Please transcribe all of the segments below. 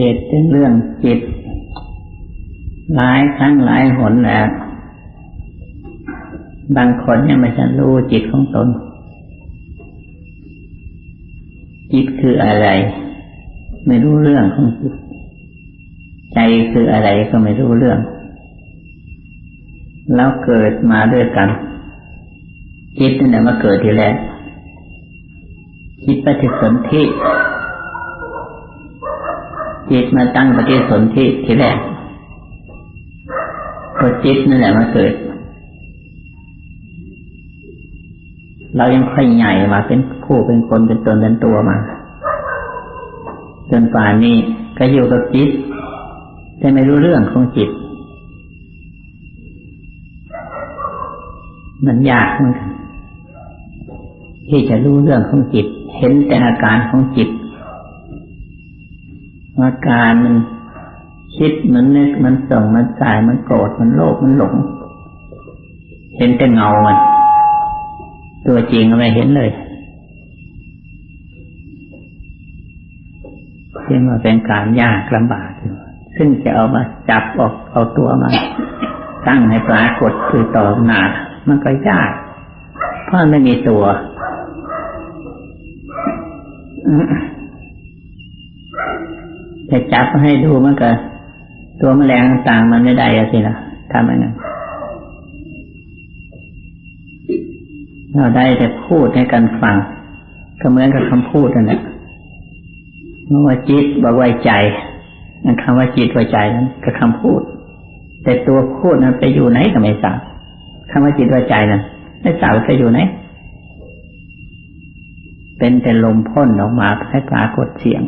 เหตุเป็นเรื่องจิต หลายครั้งหลายหนแล้ว บางคนยังไม่ทันรู้จิตของตน จิตคืออะไร ไม่รู้เรื่องของจิต ใจคืออะไรก็ไม่รู้เรื่อง แล้วเกิดมาด้วยกัน จิตนั่นแหละมาเกิดทีแรกจิตปฏิสนธิ จิตมาตั้งปฏิสนธิทีแรกก็จิตนั่นแหละมาเกิด เรายังค่อยใหญ่มาเป็นผู้เป็นคนเป็นตนเป็นตัวมา จนป่านนี้ก็อยู่กับจิต แต่ไม่รู้เรื่องของจิต มันยากเหมือนกันที่จะรู้เรื่องของจิต เห็นแต่อาการของจิต อาการมันคิดมันนึกมันส่งมันสายมันโกรธมันโลภมันหลง เห็นแต่เงามัน ตัวจริงไม่เห็นเลยที่มาเป็นการยากลำบากซึ่งจะเอามาจับออกเอาตัวมาตั้งให้ปรากฏคือต่อหน้ามันก็ยาก เพราะไม่มีตัว จะจับให้ดูมันก็ตัวแมลงต่างมันไม่ได้อะสินะทำยังไงเราได้แต่พูดให้กันฟัง ก็เหมือนกับคำพูดนั่นแหละเมื่อว่าจิตบอกไว้ใจนั่นคำว่าจิตไว้ใจนั้นก็คำพูด แต่ตัวพูดนั้นไปอยู่ไหนก็ไม่ทราบคำว่าจิตไว้ใจนั้นไม่ทราบไปอยู่ไหนเป็นแต่ลมพ่นออกมาให้ปรากฏเสียง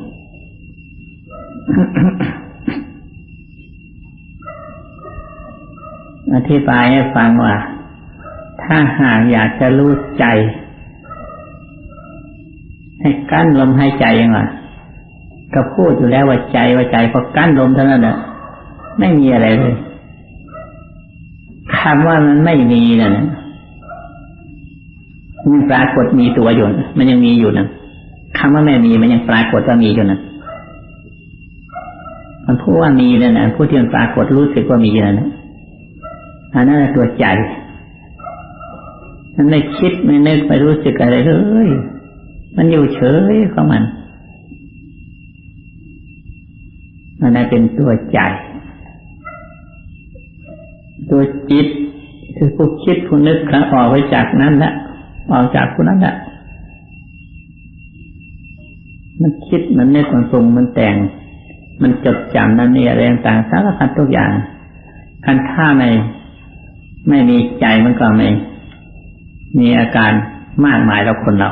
อธิบายให้ฟังว่า ถ้าหากอยากจะรู้ใจ ให้กั้นลมหายใจยังไงก็พูดอยู่แล้วว่าใจว่าใจพอกั้นลมเท่านั้นแหละไม่มีอะไรเลยคำว่ามันไม่มีนั่นมันปรากฏมีตัวอยู่ มันยังมีอยู่นะคำว่าไม่มีมันยังปรากฏว่ามีอยู่นะ มันพูดว่ามีนั่นนะพูดที่มันปรากฏรู้สึกว่ามีนั่นนะอันนั้นตัวใจมันไม่คิดไม่นึกไม่รู้สึกอะไรเลยมันอยู่เฉยของมันอันนั้นเป็นตัวใจ ตัวจิตคือผู้คิดผู้นึกครั้งออกไปจากนั้นละออกจากผู้นั้นละมันคิดมันนึกมันปรุงมันแต่ง มันจดจำนั่นนี่อะไรต่างสารพัดทุกอย่างคันท่าไม่ไม่มีใจมันก็ไม่มีอาการมากมายเราคนเรา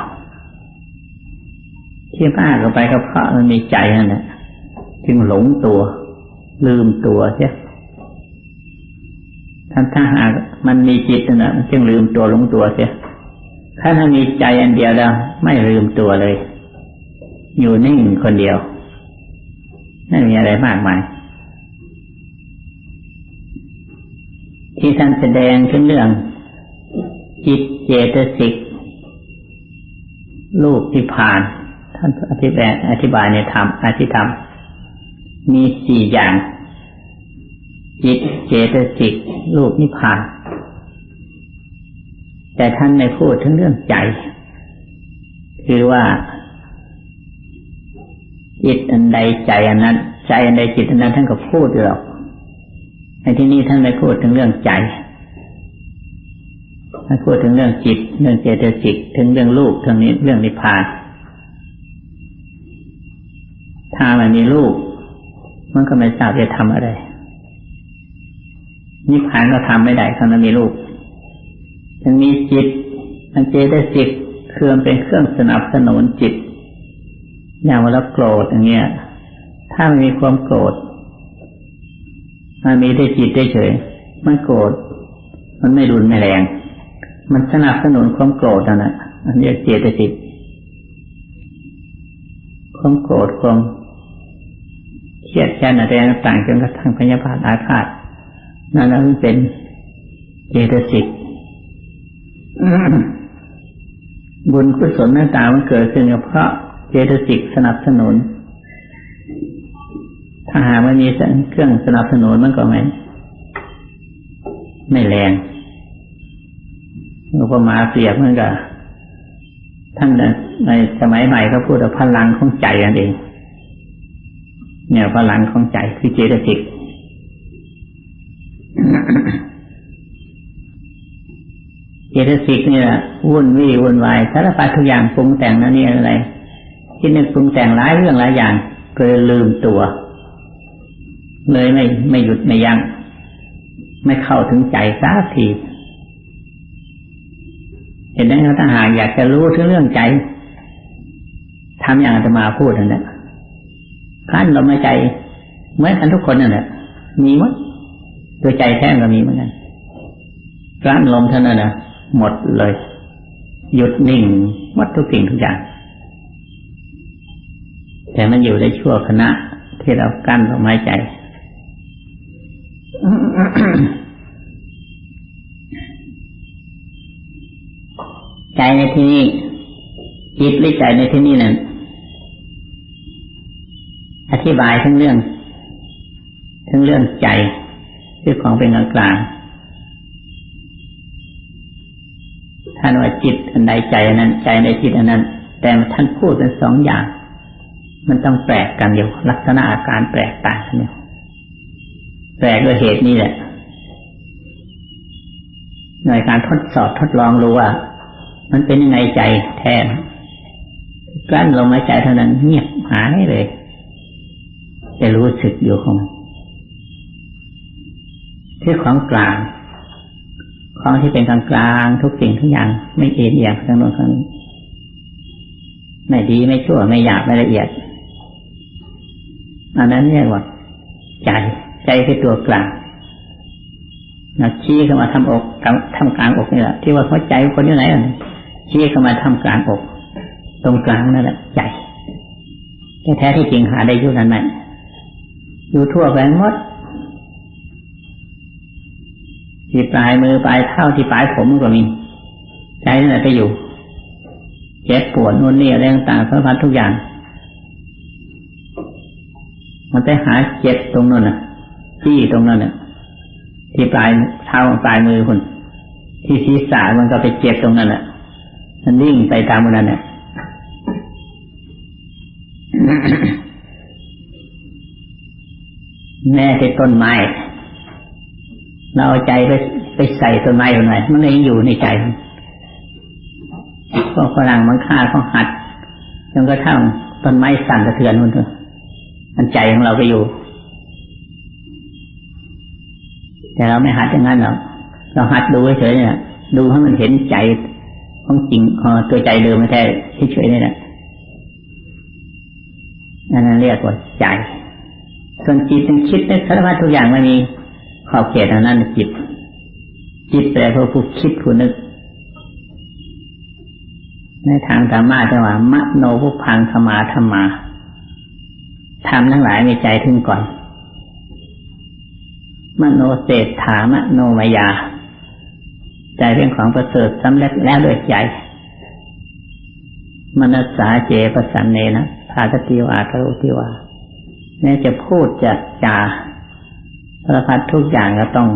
ที่มากเข้าไปก็เพราะมันมีใจนั่นแหละจึงหลงตัว ลืมตัวใช่ท่านถ้าหากมันมีจิตนะมันจึงลืมตัวหลงตัวเสียถ้าถ้ามีใจอันเดียวแล้ว ไม่ลืมตัวเลย อยู่นิ่งคนเดียว ไม่มีอะไรมากมาย ที่ท่านแสดงถึงเรื่อง จิตเจตสิกลูกที่ผ่าน ท่านอธิบายอธิบายในธรรมอธิธรรม มีสี่อย่าง จิตเจตสิกลูกนิพพาน แต่ท่านไม่พูดถึงเรื่องใจ คือว่า จิตอันใดใจอันนั้น ใจอันใดจิตอันนั้นท่านก็พูดหรอกในที่นี้ท่านไม่พูดถึงเรื่องใจท่านพูดถึงเรื่องจิต เรื่องเจตสิกถึงเรื่องลูกถึงนี้เรื่องนิพพาน ถ้ามันมีลูกมันก็ไม่ทราบจะทำอะไรนิพพานก็ทำไม่ได้ถ้ามันมีลูกยังมีจิตมันเจตสิกคือมันเป็นเครื่องสนับสนุนจิต อย่างเวลาโกรธอย่างเงี้ย ถ้ามันมีความโกรธมันมีได้จิตได้เฉย มันโกรธ มันไม่รุนไม่แรง มันสนับสนุนความโกรธนั่นแหละอันนี้เจตสิกความโกรธความเครียดแค้นอะไรต่างๆจนกระทั่งพยาบาทอาฆาตนั่นนั่นเป็นเจตสิกบุญกุศลต่างๆมันเกิดขึ้นเพราะ เจตสิกสนับสนุน ถ้าหากมันมีเครื่องสนับสนุนมันก็ไม่ไม่แรงอุปมาเปรียบเหมือนกับท่านในสมัยใหม่เขาพูดว่าพลังของใจนั่นเอง เนี่ยพลังของใจคือเจตสิกเจตสิกนี่แหละวุ่นวี่วุ่นวายสารพัดทุกอย่างปรุงแต่งนั่นนี่อะไร คิดนึกปรุงแต่งหลายเรื่องหลายอย่างก็เลยลืมตัว เลยไม่ไม่หยุดไม่ยัง้งไม่เข้าถึงใจสักทีเห็นไหมถ้าหากอยากจะรู้ถึงเรื่องใจทำอย่างอาตมาพูดนั่นแหละขั้นลมหายใจเหมือนกันทุกคนนั่นแหละมีมั้ยตัวใจแท้ก็มีเหมือนกันกลั้นลมเท่านั้นนะหมดเลย หยุดนิ่งหมดทุกสิ่งทุกอย่าง แต่มันอยู่ในชั่วขณะที่เรากั้นลมหายใจ ใจในที่นี้จิตหรือใจในที่นี้นั้นอธิบายทั้งเรื่อง ทั้งเรื่องใจคือของเป็นกลางท่านว่าจิตอันใดใจอันนั้น ใจในจิตอันนั้น แต่ท่านพูดเป็นสองอย่าง มันต้องแปลกกันอยู่ลักษณะอาการแปลกต่างกันอยู่แปลกด้วยเหตุนี้แหละหน่วยการทดสอบทดลองรู้ว่า มันเป็นยังไงใจแทนกลั้นลมหายใจเท่านั้นเงียบหายเลยจะรู้สึกอยู่ของที่ของกลางของที่เป็นกลางกลางทุกสิ่งทุกอย่าง ไม่เอ็นเอียงทั้งโน้นทั้งนี้ไม่ดีไม่ชั่วไม่หยาบไม่ละเอียด อันนั้นเรียกว่าใจ ใจคือตัวกลางนะชี้เข้ามาทำอกทำกลางอกนี่แหละที่ว่าหัวใจคนอยู่ไหนอะชี้เข้ามาทำกลางอก ตรงกลางนั่นแหละใจแต่แท้ที่จริงหาได้ยุ่นั้นไหมอยู่ทั่วไปหมดที่ปลายมือปลายเท้าที่ปลายผมก็มีใจนั่นแหละไปอยู่เจ็บปวดนู่นนี่อะไรต่างๆสารพัดทุกอย่าง มันไปหาเจ็บตรงนั้นน่ะที่ตรงนั้นน่ะ ที่ปลายเท้าปลายมือคุณที่ศีรษะมันก็ไปเจ็บตรงนั้นแหละมันวิ่งไปตามนั้นเนี่ยแม่ที่ต้นไม้เราเอาใจไปไปใส่ต้นไม้อยู่หน่อยมันเลยอยู่ในใจก็ฝรั่งมันฆ่าเขาหัดจนกระทั่งต้นไม้สั่นสะเทือนมันเถอะ มันใจของเราไปอยู่ แต่เราไม่หัดอย่างนั้นหรอกเราหัดดูเฉยเนี่ยดูให้มันเห็นใจของจริงตัวใจเดิมไม่แท้เฉยๆนี่แหละนั่นเรียกว่าใจ ส่วนจิตมันคิดในสารพัดทุกอย่างไม่มีขอบเขตทางนั้นจิต จิตแปลว่าผู้คิดผู้นึก ในทางธรรมะจะว่ามโนภุพังธรรมาธรรมา ทำทั้งหลายมีใจถึงก่อน มโนเศรษฐามโนมายา ใจเป็นของประเสริฐสำเร็จแล้วด้วยใจมนัสสาเจปสันเนนะภาคติวาคารุติวาแม้จะพูดจะจาสารพัดทุกอย่างก็ต้อง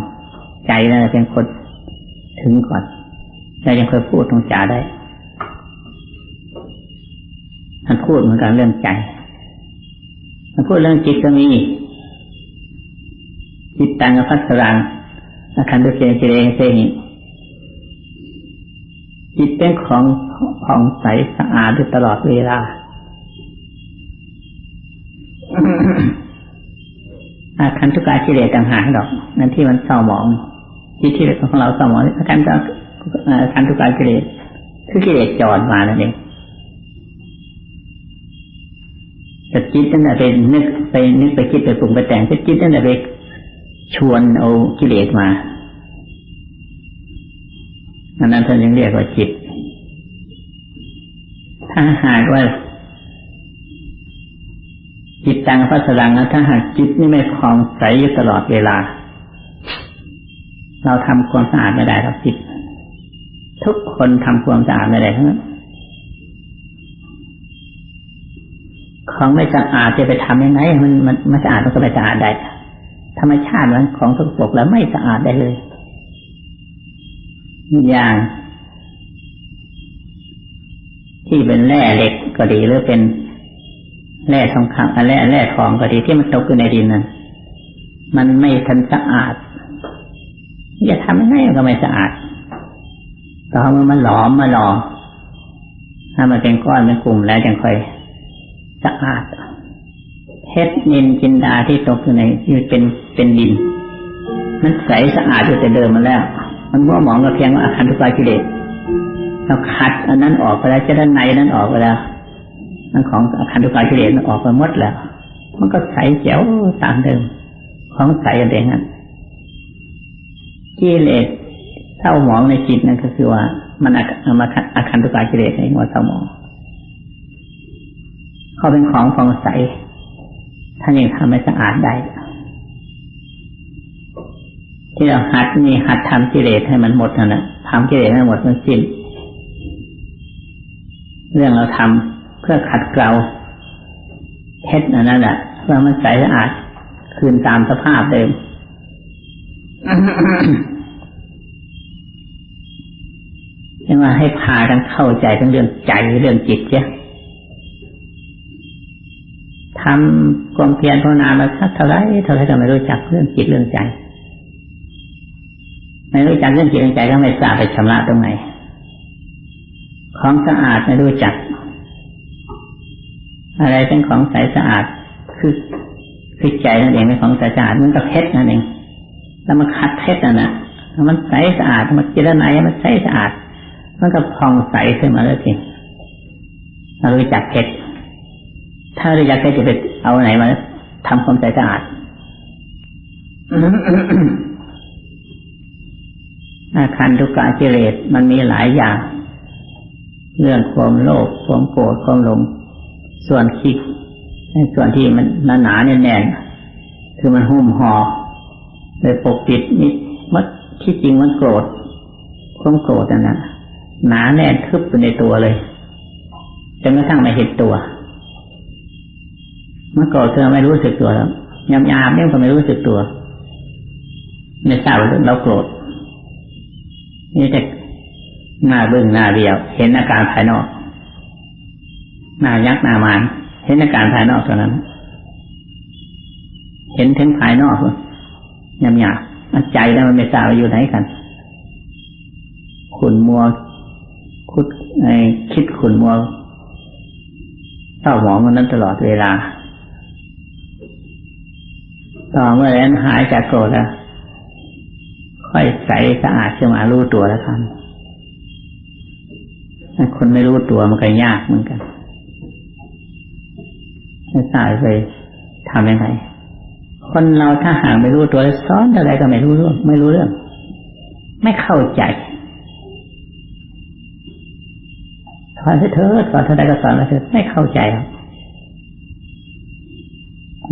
ใจนั่นเป็นคนถึงก่อนใจยังเคยพูดตรงจาได้มันพูดเหมือนกันเรื่องใจ พูดเรื่องจิตก็มีจิตตังกับพัสรังอาคันตุเกเจเรเซหิจิตเป็นของผ่องใสสะอาดอยู่ตลอดเวลา อาคันทุกากิเลสต่างหากดอก นั่นที่มันเศร้าหมอง จิตที่ของเราเศร้าหมองอาคันอาคันทุกากิเลสคือกิเลสจอดมานั่นเอง แต่จิตนั่นแหละไปนึกไปนึกไปคิดไปปรุงไปแต่งแต่จิตนั่นแหละไปชวนเอากิเลสมาอันนั้นท่านยังเรียกว่าจิต ถ้าหากว่า จิตตังพัสดังนะถ้าหากจิตนี่ไม่คลองใสอยู่ตลอดเวลา เราทำความสะอาดไม่ได้ครับจิต ทุกคนทำความสะอาดไม่ได้ทั้งนั้น ของไม่สะอาดจะไปทำยังไงมันมันไม่สะอาดมันก็ไม่สะอาดได้ ธรรมชาติมันของสกปรกแล้วไม่สะอาดได้เลยอย่าง ที่เป็นแร่เหล็กก็ดีหรือเป็นแร่ทองคำแร่แร่ทองก็ดีที่มันตกอยู่ในดินนั้นมันไม่ทันสะอาดจะทำยังไงมันก็ไม่สะอาดต่อเมื่อมันหลอมมาหลอมถ้ามันเป็นก้อนเป็นกลุ่มแล้วจึงค่อย สะอาดเพชรนินจินดาที่ตกอยู่ในที่เป็นเป็นดิน มันใสสะอาดอยู่แต่เดิมมาแล้ว มันมัวหมองก็เพียงว่าอาคารทุกายกิเลสเราขัดอันนั้นออกไปแล้วจะด้านในนั้นออกไปแล้วมันของอาคารทุกายกิเลสมันออกไปหมดแล้ว มันก็ใสเจ๋วตามเดิม ของใสกันเองนั้นกิเลสเศร้าหมองในจิตนั่นก็คือว่า มันอามาอาคันตุกายกิเลสในหัวเศร้าหมอง เขาเป็นของฟองใสท่านยังทำให้สะอาดได้ ที่เราหัดนี่หัดทำกิเลสให้มันหมดนั่นแหละทำกิเลสให้หมดมันสิ้น เรื่องเราทำเพื่อขัดเกลาเพชรนั่นแหละเพื่อมันใสสะอาดคืนตามสภาพเดิมยังว่าให้พากันเข้าใจทั้งเรื่องใจเรื่องจิตเนี่ย ทำความเพียรภาวนามาสักเท่าไรเท่าไรก็ไม่รู้จักเรื่องจิตเรื่องใจ ไม่รู้จักเรื่องจิตเรื่องใจก็ไม่ทราบไปชำระตรงไหน ของสะอาดไม่รู้จัก อะไรเป็นของใสสะอาดคือคือใจนั่นเองเป็นของใสสะอาดมันก็เพชรนั่นเอง แล้วมันคัดเพชรนั่นนะมันใสสะอาดมันจิตไหนมันใสสะอาด มันก็พองใสขึ้นมาแล้วจริงเรารู้จักเพชร ถ้าเรู้จักเพชรจะไปเอาไหนมาทำความใสสะอาดอาคารทุกขกิเลสมันมีหลายอย่าง เรื่องความโลภความโกรธความหลง ส่วนคิดส่วนที่มันหนาๆแน่นๆคือมันหุ้มห่อเลยปกปิดนิดมัดที่จริงมันโกรธความโกรธนั่นนะหนาแน่นทึบอยู่ในตัวเลยจนกระทั่งไม่เห็นตัว มื่อโกรธเธอไม่รู้สึกตัวแล้วยำยามเนี่ยก็ไม่รู้สึกตัวไม่ทราบว่าเราโกรธนี่แต่หน้าเบื้องหน้าเดียว เห็นอาการภายนอก หน้ายักหน้ามาน เห็นอาการภายนอกเท่านั้น เห็นถึงภายนอกยำยามันใจแล้วมันไม่ทราบว่าอยู่ไหนกัน ขุนมัวคุดไอคิดขุนมัวเศร้าหมองมันนั้นตลอดเวลา ต่อเมื่อนั้นหายจากโกรธแล้ว ค่อยใสสะอาดขึ้นมารู้ตัวแล้วครับคนไม่รู้ตัวมันก็ยากเหมือนกันไม่ทราบไปทำยังไง คนเราถ้าหากไม่รู้ตัวสอนอะไรก็ไม่รู้เรื่อง ไม่รู้เรื่อง ไม่เข้าใจสอนเธอสอนเท่าใดก็สอนเธอไม่เข้าใจหรอก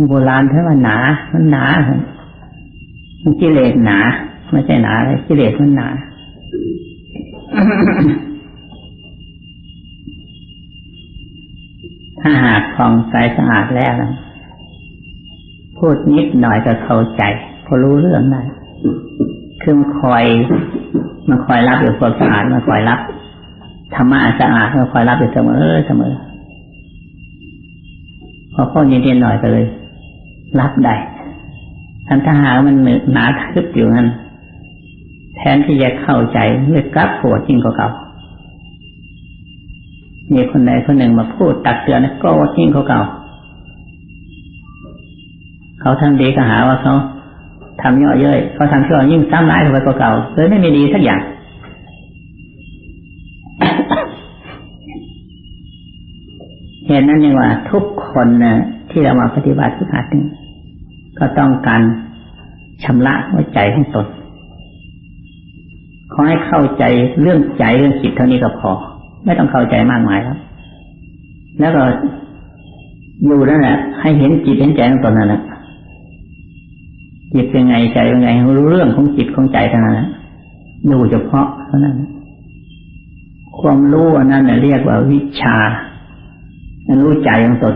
โบราณท่าว่าหนา มันหนามันกิเลสหนา ไม่ใช่หนาเลยกิเลสมันหนาถ้าหากฟองใสสะอาดแล้วพูดนิดหน่อยก็เข้าใจพอรู้เรื่องได้คือมันคอย มันคอยรับอยู่ความสะอาดมันคอยรับธรรมะสะอาดมันคอยรับอยู่เสมอเสมอพอข้อนิดหน่อยก็เลย รับได้ทันถ้าหามันหนาทึบอยู่นั้นแทนที่จะเข้าใจเลยกลับปวดยิ่งกว่าเก่ามีคนใดคนหนึ่งมาพูดตักเตือนก็ว่ายิ่งกว่าเก่า เขาทำดีก็หาว่าเขาทำย่อเย้ยเขาทำชั่วยิ่งซ้ำร้ายกว่าเก่าเลยไม่มีดีสักอย่างเห็นนั้นยังว่าทุกคนนะ ที่เรามาปฏิบัติสุขาติก็ต้องการชำระหัวใจของตนขอให้เข้าใจเรื่องใจเรื่องจิตเท่านี้ก็พอ ไม่ต้องเข้าใจมากมายครับ แล้วก็อยู่นั่นแหละให้เห็นจิตเห็นใจของตนนั่นแหละจิตเป็นไงใจเป็นไงรู้เรื่องของจิตของใจเท่านั้นดูเฉพาะเท่านั้น ความรู้อันนั้นเรียกว่าวิชารู้ใจของตน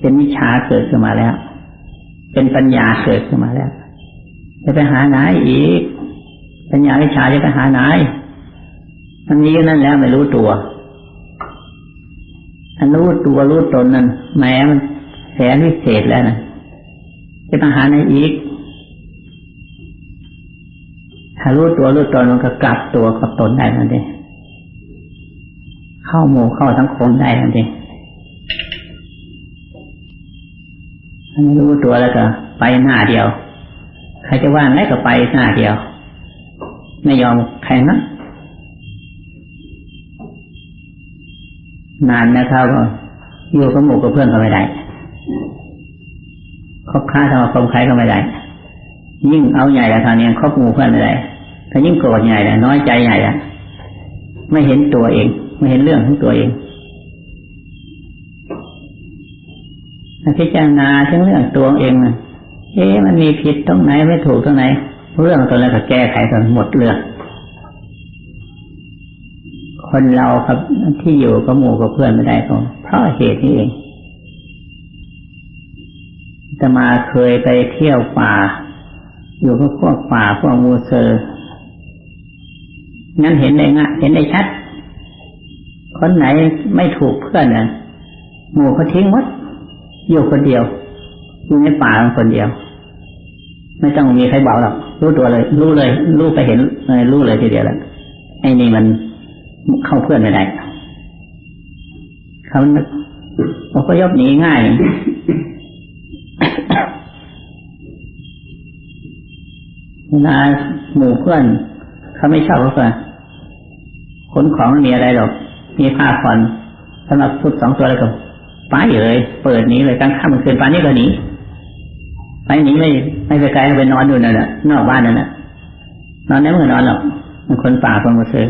เป็นวิชาเกิดขึ้นมาแล้ว เป็นปัญญาเกิดขึ้นมาแล้ว จะไปหาไหนอีก ปัญญาวิชาจะไปหาไหนมันมีนั่นแล้วไม่รู้ตัวอันรู้ตัวรู้ตนนั่นแม้มันแสนวิเศษแล้วนะจะไปหาไหนอีก ถ้ารู้ตัวรู้ตนมันก็กลับตัวกับตนได้ทันทีเข้าหมู่เข้าสังคมได้ทันทีอั นนี้รู้ตัวแล้วก็ไปหน้าเดียว ใครจะว่าได้ก็ไปหน้าเดียว ไม่ยอมใครนะนานนะครับก็อยู่กับหมู่กับเพื่อนก็ไม่ได้คบค้าสมาคมใครก็ไม่ได้ ยิ่งเอาใหญ่แล้วทางนี้คบหมู่เพื่อนไม่ได้ถ้ายิ่งโกรธใหญ่แล้วน้อยใจใหญ่แล้วไม่เห็นตัวเอง ไม่เห็นเรื่องของตัวเอง พิจารณาถึงเรื่องตัวเองเอ๊ะมันมีผิดตรงไหนไม่ถูกตรงไหน เรื่องตัวนั้นก็แก้ไขกันหมดเรื่อง คนเราครับที่อยู่กับหมู่กับเพื่อนไม่ได้ก็เพราะเหตุนี้เองจะมาเคยไปเที่ยวป่า อยู่กับพวกป่าพวกมูเซอร์งั้นเห็นได้ง่ะเห็นได้ชัด คนไหนไม่ถูกเพื่อนน่ะหมู่เขาทิ้งหมด อยู่คนเดียวอยู่ในป่าคนเดียว ไม่ต้องมีใครบอกหรอกรู้ตัวเลย รู้เลย รู้ไปเห็นเลยรู้เลยทีเดียวแหละไอ้นี่มันเข้าเพื่อนไม่ได้เขาเขาก็ยบหนีง่ายเวลาหมู่เพื่อนเขาไม่ชอบเขาขนของม่มีอะไรหรอก มีผ้าผ่อนสำหรับชุดสองตัวแล้วก็ ไปเลย เปิดหนีเลยกลางค่ำคืนป่านนี้ก็หนีไปหนีไม่ไม่ไปไกลไปนอนอยู่นั่นแหละนอกบ้านนั่นแหละนอนได้เมื่อนอนหรอกมันคนป่าคนมาซื้อ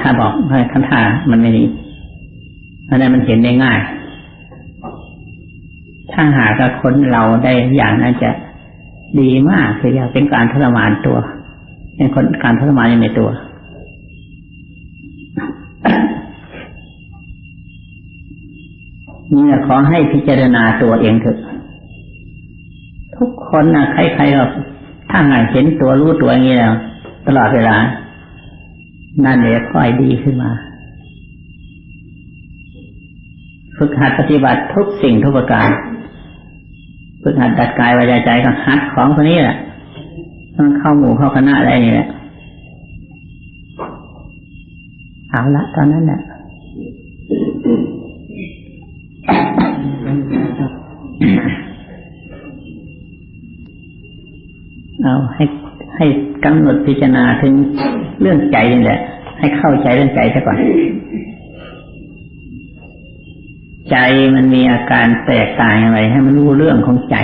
ถ้าบอกให้คันท่ามันไม่ดีอันนั้นมันเห็นได้ง่าย ถ้าหากคนเราได้อย่างนั้นจะดีมากคืออยากเป็นการทรมานตัว เป็นคนการทรมานในตัว เนี่ยขอให้พิจารณาตัวเองเถอะทุกคนนะใครๆก็ถ้าหากเห็นตัวรู้ตัวอย่างนี้แล้วตลอดเวลา นั่นเดี๋ยวค่อยดีขึ้นมา ฝึกหัดปฏิบัติทุกสิ่งทุกประการ ฝึกหัดดัดกายวาจาใจก็หัดของคนนี้แหละต้องเข้าหมู่เข้าคณะอะไรนี่แหละเอาละตอนนั้นแหละาให้ให้กำหนดพิจารณาถึงเรื่องใจนี่แหละ ให้เข้าใจเรื่องใจซะก่อนใจมันมีอาการแตกต่างอย่างไร ให้มันรู้เรื่องของใจ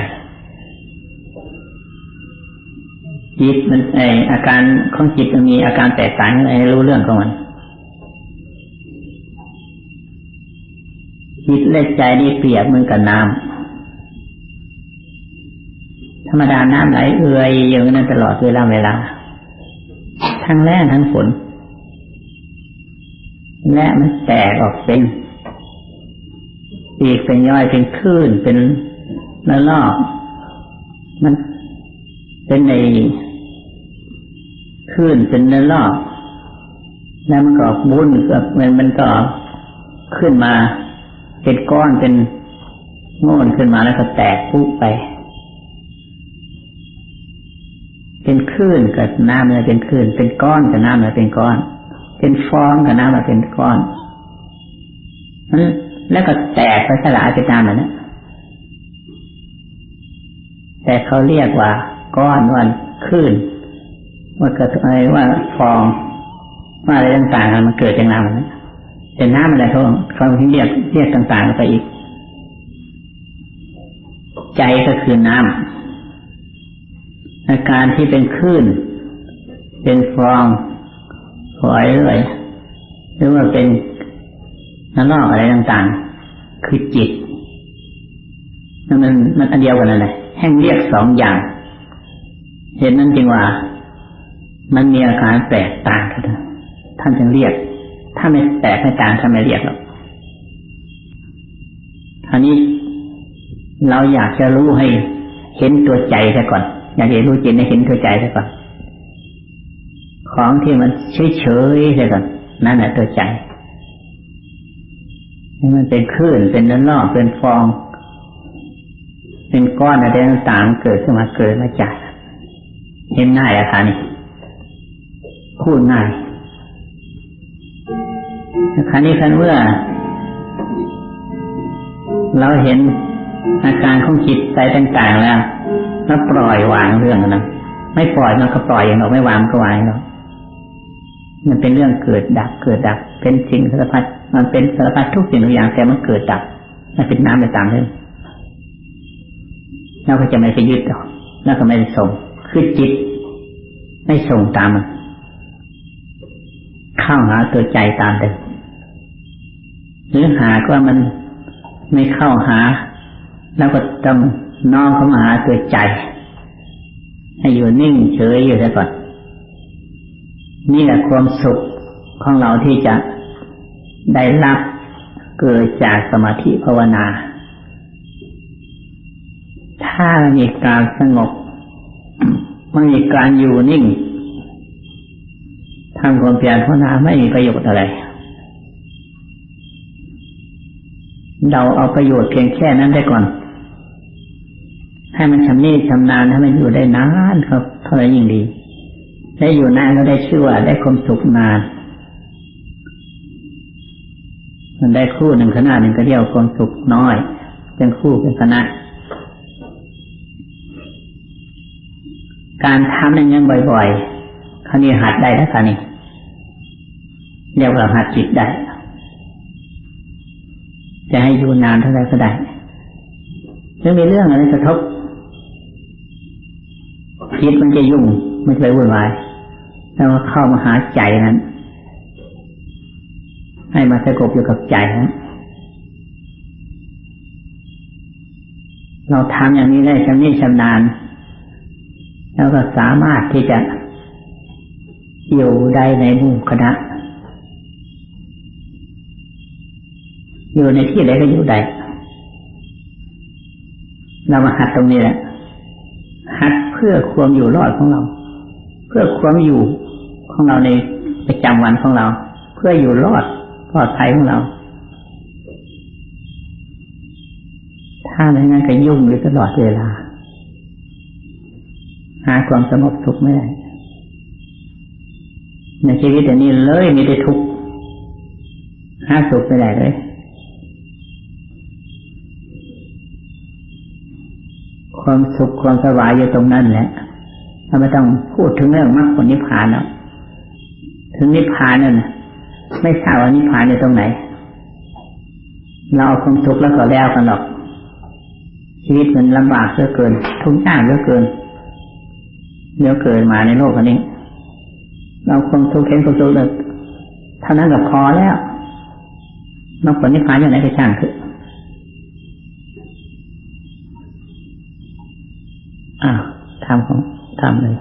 จิตมันไออาการของจิตมันมีอาการแตกต่างอย่างไรให้รู้เรื่องของมันจิตและใจนี่เปรียบเหมือนกับน้ำ ธรรมดาน้ำไหลเอื่อยอย่างนั้นตลอดเวลาเวลา ทั้งแรงทั้งฝนและมันแตกออกเป็นอีกเป็นย่อยเป็นคลื่นเป็นละลอก มันเป็นในคลื่นเป็นละลอกแล้วมันก็บุญกับมันมันก็ขึ้นมาเป็นก้อนเป็นโง่นขึ้นมาแล้วก็แตกปุ๊บไป เป็นคลื่นกับน้ำเลยเป็นคลื่น เป็นก้อนกับน้ำเลยเป็นก้อน เป็นฟองกับน้ำเลยเป็นก้อนแล้วก็แตกไปสลายไปตามแบบนั้นแต่เขาเรียกว่า ก้อนวันคลื่นว่าเกิดอะไรว่าฟองว่าอะไรต่างๆมันเกิดจากน้ำนั้นแต่น้ำอะไรเขาเขาเรียกเรียกต่างๆไปอีก ใจก็คือน้ำ อาการที่เป็นคลื่น เป็นฟองฝอยเลยหรือว่าเป็นนลอกอะไรต่างๆ คือจิตนั่นมันมันอันเดียวกันนั่นแหละแห่งเรียกสองอย่าง เห็นนั่นจริงว่า มันมีอาการแตกต่างกันท่านจึงเรียก ถ้าไม่แตกไม่ต่างท่านไม่เรียกหรอกอันนี้เราอยากจะรู้ให้เห็นตัวใจซะก่อน อยากจะรู้จิตให้เห็นตัวใจซะก่อนของที่มันเฉยๆซะก่อนนั่นแหละตัวใจมันเป็นคลื่นเป็นน้ำนอกเป็นฟอง เป็นก้อนอะไรต่างๆเกิดขึ้นมาเกิดมาจากเห็นง่ายอะค่ะนี่พูดง่ายคราวนี้คันเมื่อ เราเห็นอาการของจิตใจต่างๆแล้ว แล้วปล่อยวางเรื่องนั้นไม่ปล่อยมันก็ปล่อยอย่างเราไม่วางก็วางเรามันเป็นเรื่องเกิดดับเกิดดับ เป็นสิ่งสารพัดมันเป็นสารพัดทุกสิ่งทุกอย่างแต่มันเกิดดับมันเป็นน้ำไปตามเรื่องเราก็จะไม่ไปยึดต่อแล้วก็ไม่ได้ส่งคือจิต ไม่ส่งตามมันเข้าหาตัวใจตามเดิมหรือหากว่ามันไม่เข้าหา แล้วก็ต้อง น้อมเข้ามาหาตัวใจ ให้อยู่นิ่งเฉยอยู่ซะก่อน นี่แหละความสุขของเราที่จะได้รับเกิดจากสมาธิภาวนา ถ้ามีการสงบมันมีการอยู่นิ่งทำความเพียรภาวนาไม่มีประโยชน์อะไร เราเอาประโยชน์เพียงแค่นั้นได้ก่อน มันชำนิชำนาญให้มันอยู่ได้นานครับเท่าไรยิ่งดี ได้อยู่นานก็ได้ชื่อว่าได้ความสุขนาน มันได้คู่หนึ่งขนาดหนึ่งก็เรียกความสุขน้อยเป็นคู่เป็นคณะการทำอย่างนี้บ่อยๆครานี้หัดได้แล้วคราวนี้เรียกว่าหัดจิตได้ จะให้อยู่นานเท่าไรก็ได้ไม่มีเรื่องอะไรกระทบ จิตมันจะยุ่งไมันจะไปวุ่นวายแล้วเข้ามาหาใจนั้น ให้มาสงบอยู่กับใจนั้นเราทำอย่างนี้ได้ชำนิชำนาญ แล้วก็สามารถที่จะอยู่ได้ในหมู่คณะ อยู่ในที่ใดก็อยู่ได้เรามาหัดตรงนี้แหละ พื่อความอยู่รอดของเรา เพื่อความอยู่ของเราในประจำวันของเรา เพื่ออยู่รอดปลอดภัยของเรา ถ้าไม่งั้นก็ยุ่งอยู่ตลอดเวลา หาความสงบสุขไม่ได้ในชีวิตอันนี้เลยมีแต่ทุกข์หาสุขไม่ได้เลย ความสุขความสบายอยู่ตรงนั้นแหละเราไม่ต้องพูดถึงเรื่องมรรคผลนิพพานแล้วถึงนิพพานนั่นไม่ทราบว่านิพพานอยู่ตรงไหน เราเอาความสุขแล้วก็แล้วกันหรอก ชีวิตมันลำบากเหลือเกิน ทุกข์ยากเหลือเกินเดี๋ยวเกิดมาในโลกอันนี้ เราความทุกข์เห็นความทุกข์เท่านั้นก็พอแล้วนอกจากนิพพานอย่างไรก็ช่างคือ ทำของทำเลย